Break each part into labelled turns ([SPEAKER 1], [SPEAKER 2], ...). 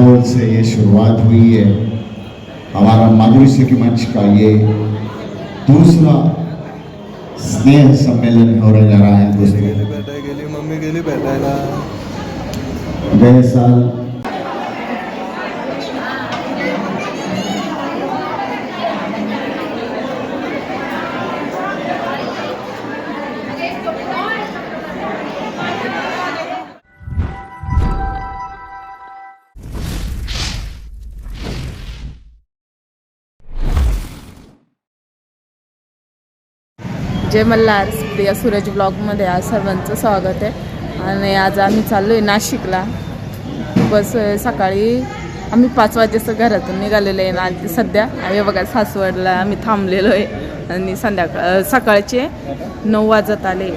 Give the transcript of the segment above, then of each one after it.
[SPEAKER 1] माहौल से ये शुरुआत हुई है। हमारा माधुरी की मंच का ये दूसरा स्नेह सम्मेलन हो रहा है दोस्तों। गए साल
[SPEAKER 2] जय मल्हार प्रिया सूरज ब्लॉगमध्ये आज सर्वांचं स्वागत आहे. आणि आज आम्ही चाललो आहे नाशिकला बस सकाळी आम्ही पाच वाजेचं घरातून निघालेलो आहे आणि सध्या. आम्ही बघा सासवडला आम्ही थांबलेलो आहे. आणि संध्याकाळ सकाळचे नऊ वाजत आले.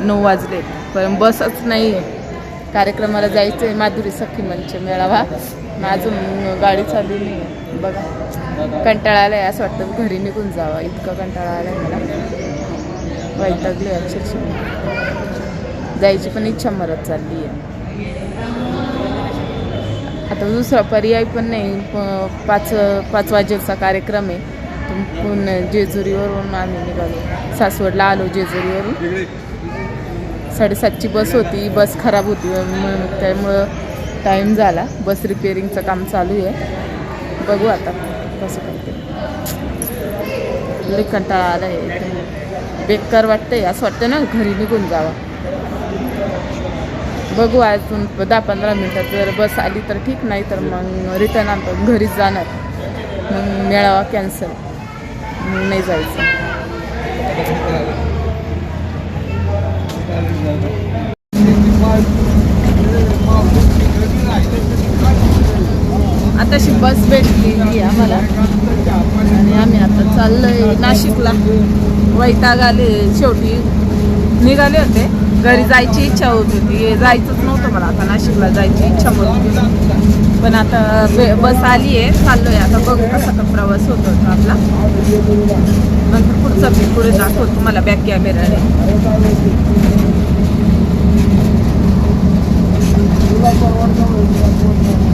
[SPEAKER 2] नऊ वाजले. पण बसच नाही आहे कार्यक्रमाला जायचं आहे माधुरी सखी मंच मेळावा. मग अजून गाडी चालू नाही आहे. बघा. कंटाळा आलाय असं वाटतं घरी निघून जावा. इतकं कंटाळा आलाय मला. वैतागले अक्षरशः. जायची पण इच्छा मरत चालली आहे आता दुसरा पर्याय पण नाही. प- पाच पाच वाजेचा कार्यक्रम आहे. पण पुन्हा जेजुरीवरून आम्ही निघालो. सासवडला आलो जेजुरीवरून. साडेसातची बस होती. बस खराब होती. म्हणून त्यामुळं टाईम झाला. बस रिपेअरिंगचं काम चालू आहे. बघू आता कसं करते. कंटाळा आला आहे बेकार वाटतंय असं वाटतं ना घरी निघून जावं. बघू अजून दहा पंधरा मिनटात जर बस आली तर ठीक नाही तर मग रिटर्न आणतो घरीच जाणार. मग मेळावा कॅन्सल मग नाही जायचं. आताशी बस भेटली आम्हाला. आणि आम्ही आता चाललोय नाशिकला. वैताग आले शेवटी. निघाले होते. घरी जायची इच्छा होत होती. जायचंच नव्हतं मला. आता नाशिकला जायची इच्छा होत होती. पण आता बे- बस आली आहे. चाललोय. आता बघू कसा का प्रवास होत होता आपला. नंतर पुढचा मी पुढे दाखवतो. तुम्हाला बॅक कॅमेराने
[SPEAKER 1] चाहूँगा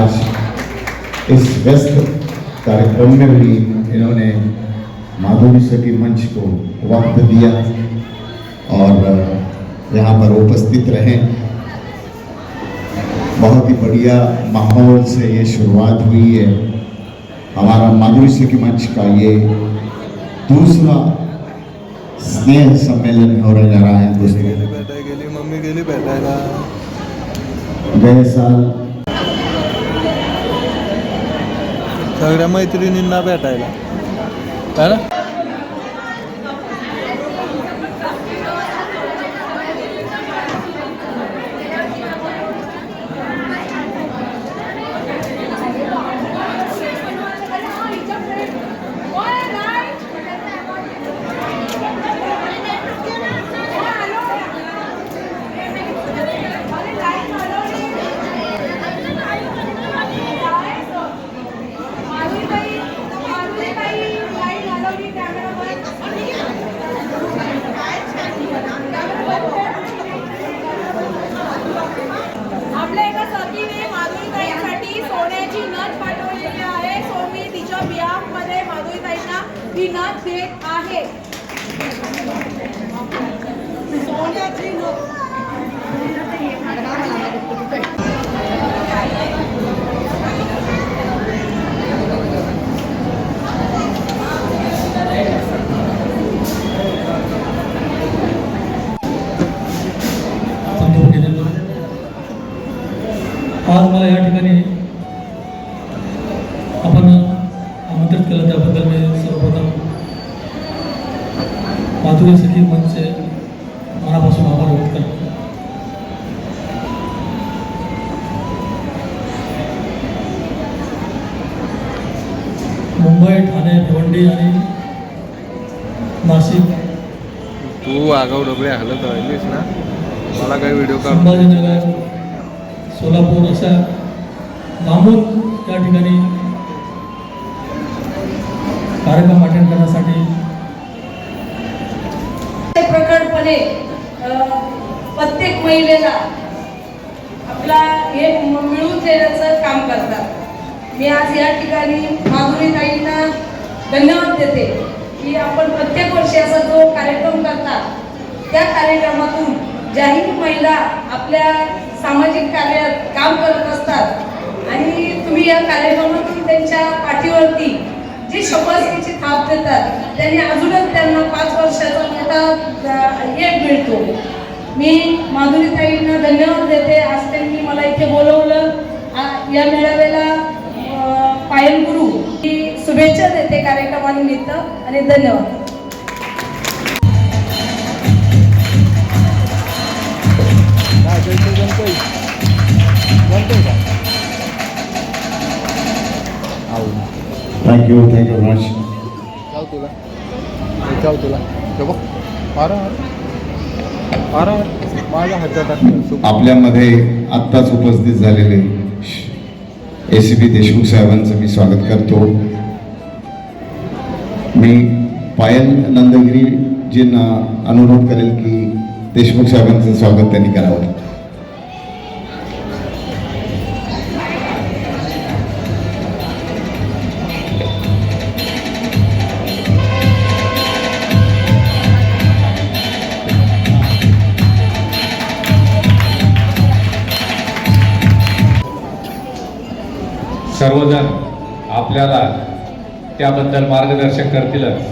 [SPEAKER 1] आज इस व्यस्त कार्यक्रम में भी इन्होंने माधुरी सखी मंच को वक्त दिया और यहाँ पर उपस्थित रहे। बहुत ही बढ़िया माहौल से ये शुरुआत हुई है। हमारा माधुरी सखी मंच का ये दूसरा स्नेह सम्मेलन जा रहा है दोस्तों। गए साल
[SPEAKER 3] सगळ्या मैत्रिणींना भेटायला. है ना?
[SPEAKER 4] ही नथ पाठवलेली आहे.
[SPEAKER 5] सो मी तिच्या बिहाफमध्ये माधुरीताईंना ही नथ देत आहे. सोन्याची नथ मला या ठिकाणी मुंबई ठाणे भिवंडी आणि नाशिक.
[SPEAKER 3] तू आगाऊ डबळे हलत राहिलीस ना? मला काही व्हिडिओ
[SPEAKER 5] संभाजीनगर सोलापूर अशा लांबून या ठिकाणी कार्यक्रम अटेंड करण्यासाठी
[SPEAKER 4] प्रकटपणे प्रत्येक महिलेला आपला हे म- मिळवून देण्याचं काम करतात. मी आज या ठिकाणी माधुरी ताईंना धन्यवाद देते की आपण प्रत्येक वर्षी असा जो कार्यक्रम करतात त्या कार्यक्रमातून ज्याही महिला आपल्या सामाजिक कार्यात काम करत असतात आणि तुम्ही या कार्यक्रमातून त्यांच्या पाठीवरती जी शपथेची थाप देतात त्यांनी अजूनच त्यांना पाच वर्षाचा मोठा हे मिळतो. मी माधुरीताईंना धन्यवाद देते. आज त्यांनी मला इथे बोलवलं. या मेळाव्याला पायल गुरु ही शुभेच्छा देते कार्यक्रमानिमित्त आणि धन्यवाद.
[SPEAKER 3] का
[SPEAKER 1] थँक्यू थँक्यू मच
[SPEAKER 3] जाऊ तुला. जाऊ तुला. बघ. हातात
[SPEAKER 1] आपल्यामध्ये आत्ताच उपस्थित झालेले ए पी देशमुख साहेबांचं मी स्वागत करतो मी पायल नंदगिरीजींना अनुरोध करेल की देशमुख साहेबांचं स्वागत त्यांनी करावं
[SPEAKER 6] आपल्याला त्याबद्दल मार्गदर्शन करतीलच.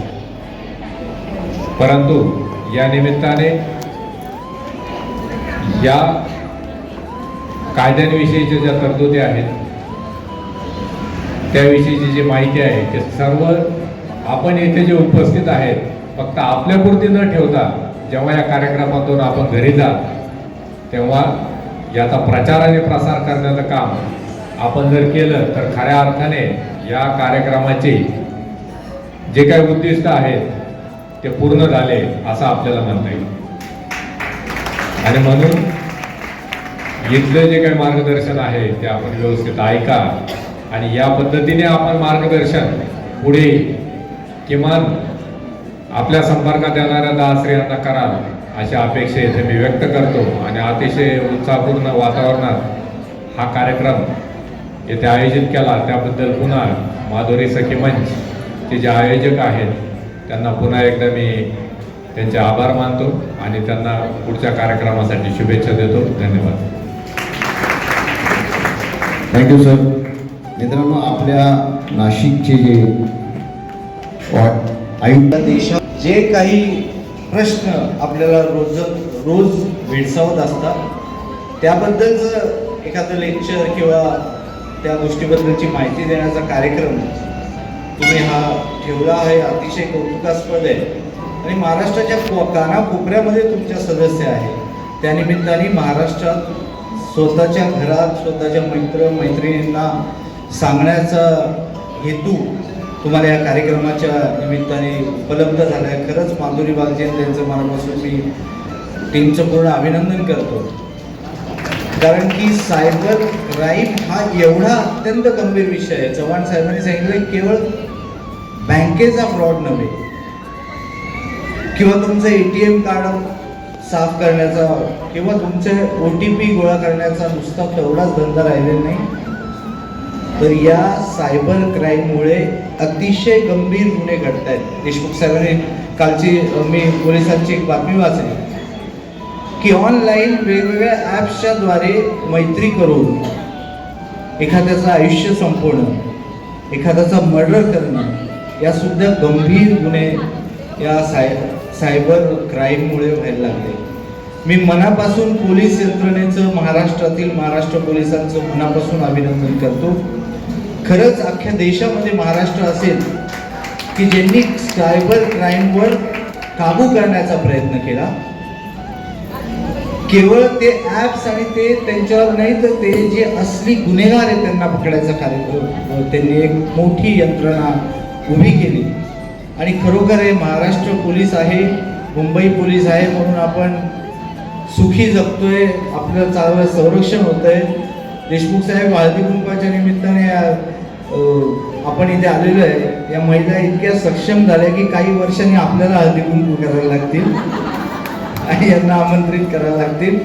[SPEAKER 6] परंतु या निमित्ताने या कायद्यांविषयीच्या ज्या तरतुदी आहेत त्याविषयीची जी माहिती आहे ते सर्व आपण येथे जे उपस्थित आहेत फक्त आपल्यापुरती न ठेवता जेव्हा या कार्यक्रमातून आपण घरी जा तेव्हा याचा प्रचार आणि प्रसार करण्याचं काम आपण जर केलं तर खऱ्या अर्थाने या कार्यक्रमाचे जे काही उद्दिष्ट आहेत ते पूर्ण झाले असं आपल्याला म्हणता येईल. आणि म्हणून इथलं जे काही मार्गदर्शन आहे ते आपण व्यवस्थित ऐका आणि या पद्धतीने आपण मार्गदर्शन पुढे किमान आपल्या संपर्कात येणाऱ्या दहा स्त्रियांना कराल अशा अपेक्षा इथे मी व्यक्त करतो. आणि अतिशय उत्साहपूर्ण वातावरणात हा कार्यक्रम येथे आयोजित केला. त्याबद्दल पुन्हा माधुरी सखी मंच ते जे आयोजक आहेत त्यांना पुन्हा एकदा मी त्यांचे आभार मानतो आणि त्यांना पुढच्या कार्यक्रमासाठी शुभेच्छा देतो. धन्यवाद.
[SPEAKER 1] थँक्यू सर मित्रांनो आपल्या नाशिकचे जे आयुक्त
[SPEAKER 7] देशात जे काही प्रश्न आपल्याला रोज रोज भेडसावत असतात त्याबद्दलचं एखादं लेक्चर किंवा त्या गोष्टीबद्दलची माहिती देण्याचा कार्यक्रम तुम्ही हा ठेवला आहे अतिशय कौतुकास्पद आहे. आणि महाराष्ट्राच्या को कानाकोपऱ्यामध्ये तुमच्या सदस्य आहे त्यानिमित्ताने महाराष्ट्रात स्वतःच्या घरात स्वतःच्या मित्र मैत्रिणींना सांगण्याचा हेतू तुम्हाला या कार्यक्रमाच्या निमित्ताने उपलब्ध झाला आहे खरंच माधुरी बागजी यांचं त्यांचं मनापासून मी टीमचं पूर्ण अभिनंदन करतो. कारण की सायबर क्राईम हा एवढा अत्यंत गंभीर विषय आहे. चव्हाण साहेबांनी सांगितलं केवळ बँकेचा फ्रॉड नव्हे किंवा तुमचं ए टी एम कार्ड साफ करण्याचा किंवा तुमचे ओ टी पी गोळा करण्याचा नुसता तेवढाच धंदा राहिलेला नाही. तर या सायबर क्राईममुळे अतिशय गंभीर गुन्हे घडत आहेत देशमुख साहेबांनी कालची मी पोलिसांची एक बातमी वाचली. की ऑनलाईन वेगवेगळ्या ॲप्सच्या द्वारे मैत्री करून एखाद्याचं आयुष्य संपवणं एखाद्याचा मर्डर करणं यासुद्धा गंभीर गुन्हे या साय सायबर क्राईममुळे व्हायला लागले. मी मनापासून पोलीस यंत्रणेचं महाराष्ट्रातील महाराष्ट्र पोलिसांचं मनापासून अभिनंदन करतो. खरंच अख्ख्या देशामध्ये महाराष्ट्र असेल की ज्यांनी सायबर क्राईमवर काबू करण्याचा प्रयत्न केला केवळ ते ॲप्स आणि ते त्यांच्यावर नाही तर ते जे असली गुन्हेगार आहेत त्यांना पकडायचा कार्यक्रम त्यांनी एक मोठी यंत्रणा उभी केली. आणि खरोखर हे महाराष्ट्र पोलीस आहे मुंबई पोलीस आहे म्हणून आपण सुखी जगतोय आपलं चांगलं संरक्षण होतंय. देशमुख साहेब हळदीकुंकाच्या निमित्ताने आपण इथे आलेलो आहे. या महिला इतक्या सक्षम झाल्या की काही वर्षांनी आपल्याला हळदी कुंकू करायला लागतील. यांना आमंत्रित करायला लागतील.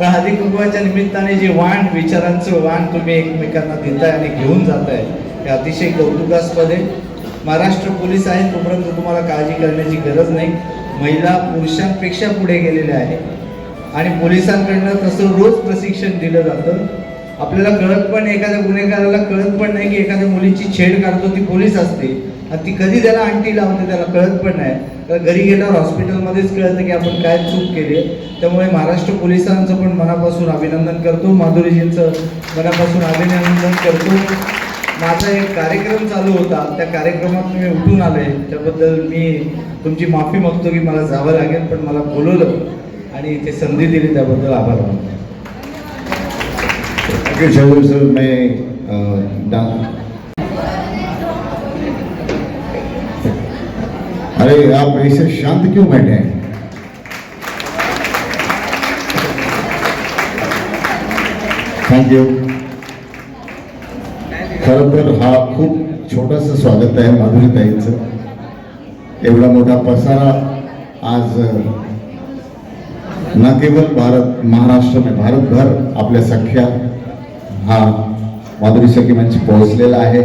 [SPEAKER 7] पण हळदी कुंकवाच्या निमित्ताने जे वाण विचारांचं वाण तुम्ही एकमेकांना देताय आणि घेऊन जाताय हे अतिशय कौतुकास्पद आहे. महाराष्ट्र पोलीस आहेत तोपर्यंत तुम्हाला काळजी करण्याची गरज नाही. महिला पुरुषांपेक्षा पुढे गेलेल्या आहेत. आणि पोलिसांकडनं तसं रोज प्रशिक्षण दिलं जातं. आपल्याला कळत पण एखाद्या गुन्हेगाराला कळत पण नाही की एखाद्या मुलीची छेड काढतो ती पोलीस असते. आणि ती कधी त्याला अंटी लावते त्याला कळत पण नाही. तर घरी गेल्यावर हॉस्पिटलमध्येच कळतं की आपण काय चूक केली त्यामुळे महाराष्ट्र पोलिसांचं पण मनापासून अभिनंदन करतो. माधुरीजींचं मनापासून अभिनंदन करतो. माझा एक कार्यक्रम चालू होता. त्या कार्यक्रमात मी उठून आले. त्याबद्दल मी तुमची माफी मागतो की मला जावं लागेल पण मला बोलवलं. आणि ते संधी दिली त्याबद्दल आभार मानतो.
[SPEAKER 1] सर. मी अरे आप ऐसे शांत क्यों बैठे हैं? थँक्यू खरं तर हा खूप छोटस स्वागत आहे माधुरीताईंचं एवढा मोठा पसारा आज न केवल भारत महाराष्ट्र में भारत भर आपल्या सख्या हा माधुरी सखी मंच पोहोचलेला आहे.